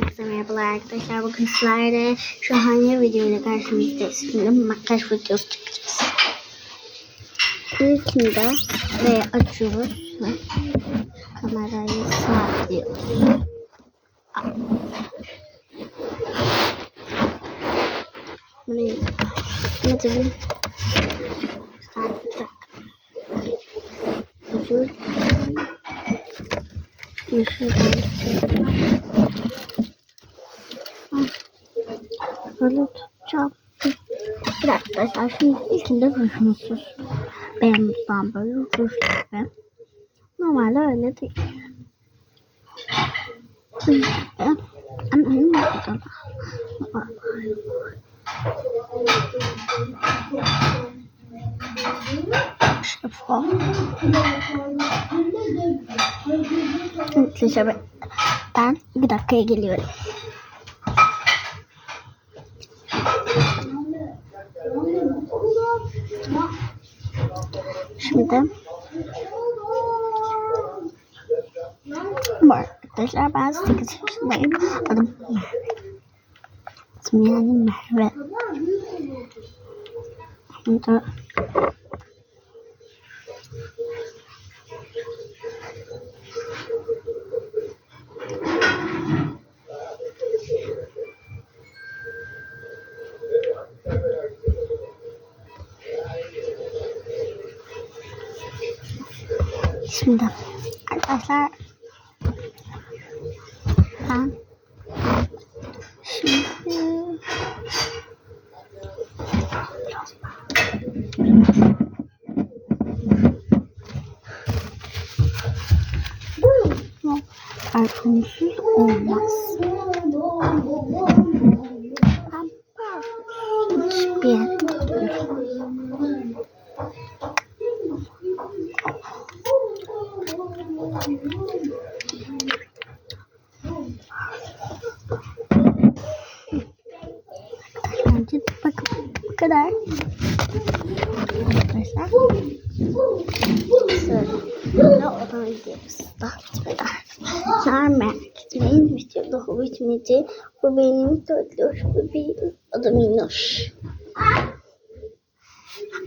Herkese merhabalar arkadaşlar. Bugün sizlerle şahane videoyla karşınızdayız. Şimdi makyaj videosu çekeceğiz. İlkinde ve açıyoruz kamerayı sabitlıyoruz. Burayı ne tabii sabitledik. Özür Yeşil Böyle tutacağım. Bir dakika arkadaşlar şimdi ilkinde rujumsuz. Benim mutfağım böyle ruj gibi. Normalde öyle değil. Ama benim mutfağım. Arkadaşlar ben- ben bir dakikaya geliyorum. Şimdi bu arkadaşlar ben 8 yaşındayım. Adım Merve. Adım yani Merve. Şimdi Şimdi arkadaşlar ben şimdi Parfümsüz olmaz. Ben parfümsüz hiçbir yere gitmiyorum. Bence bakın bu kadar. Arkadaşlar. Sonra odama gidiyoruz. Daha bitmedi. Sonra merak etmeyin. Video daha bitmedi. Bu benim Totloş bebeğim. Adı Minnoş.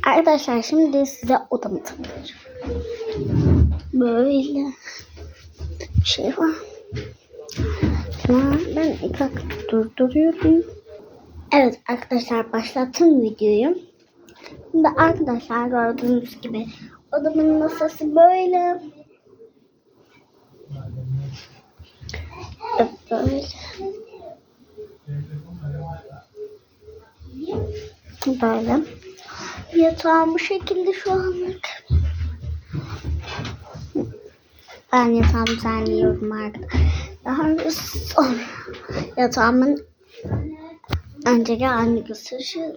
Arkadaşlar şimdi size odamı tanıtacağım. Böyle şey var. Sonra ben ilk aktif durduruyorum. Evet arkadaşlar başlattım videoyu. Şimdi arkadaşlar gördüğünüz gibi odamın masası böyle. Böyle. Böyle. Yatağım bu şekilde şu anlık. Ben yatağımı düzenliyorum arkadaşlar. Daha sonra yatağımın önceki halini göstereceğim.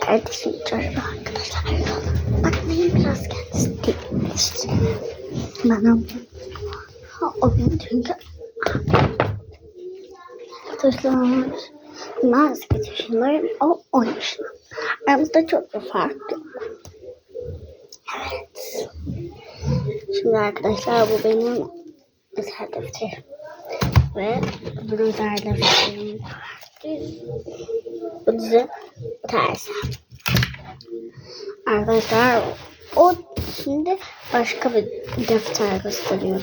Kardeşim çocuğu arkadaşlar. Bakmayın biraz kendisi. Bana ha, o gün çünkü arkadaşlar ben 8 yaşındayım. O 10 yaşında. Aramızda çok bir fark yok. Şimdi arkadaşlar bu benim özel defterim. Ve bu özel defterim. Bu dizi ters. Arkadaşlar o şimdi başka bir defter gösteriyorum.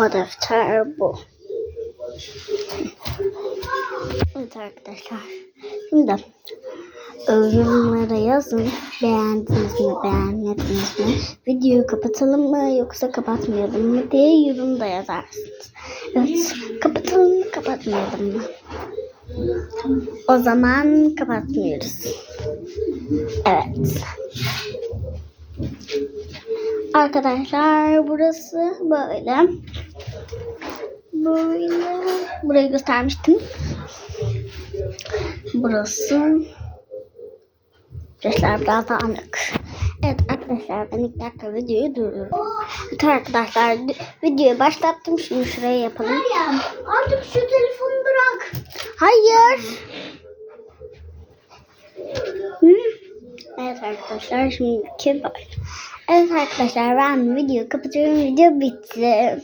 O defter bu. Evet arkadaşlar. Şimdi yorumlara yazın. Beğendiniz mi, beğenmediniz mi? Videoyu kapatalım mı yoksa kapatmayalım mı diye yorumda yazarsınız. Evet, kapatalım mı, kapatmayalım mı? O zaman kapatmıyoruz. Evet. Arkadaşlar burası böyle. Böyle. Burayı göstermiştim. Burası. Arkadaşlar biraz daha anlık. Evet arkadaşlar ben ilk dakika videoyu durdururum. Evet arkadaşlar videoyu başlattım. Şimdi şuraya yapalım. Ya artık şu telefonu bırak. Hayır. Hı? Evet arkadaşlar şimdi kim var? Evet arkadaşlar ben videoyu kapatıyorum. Video bitti.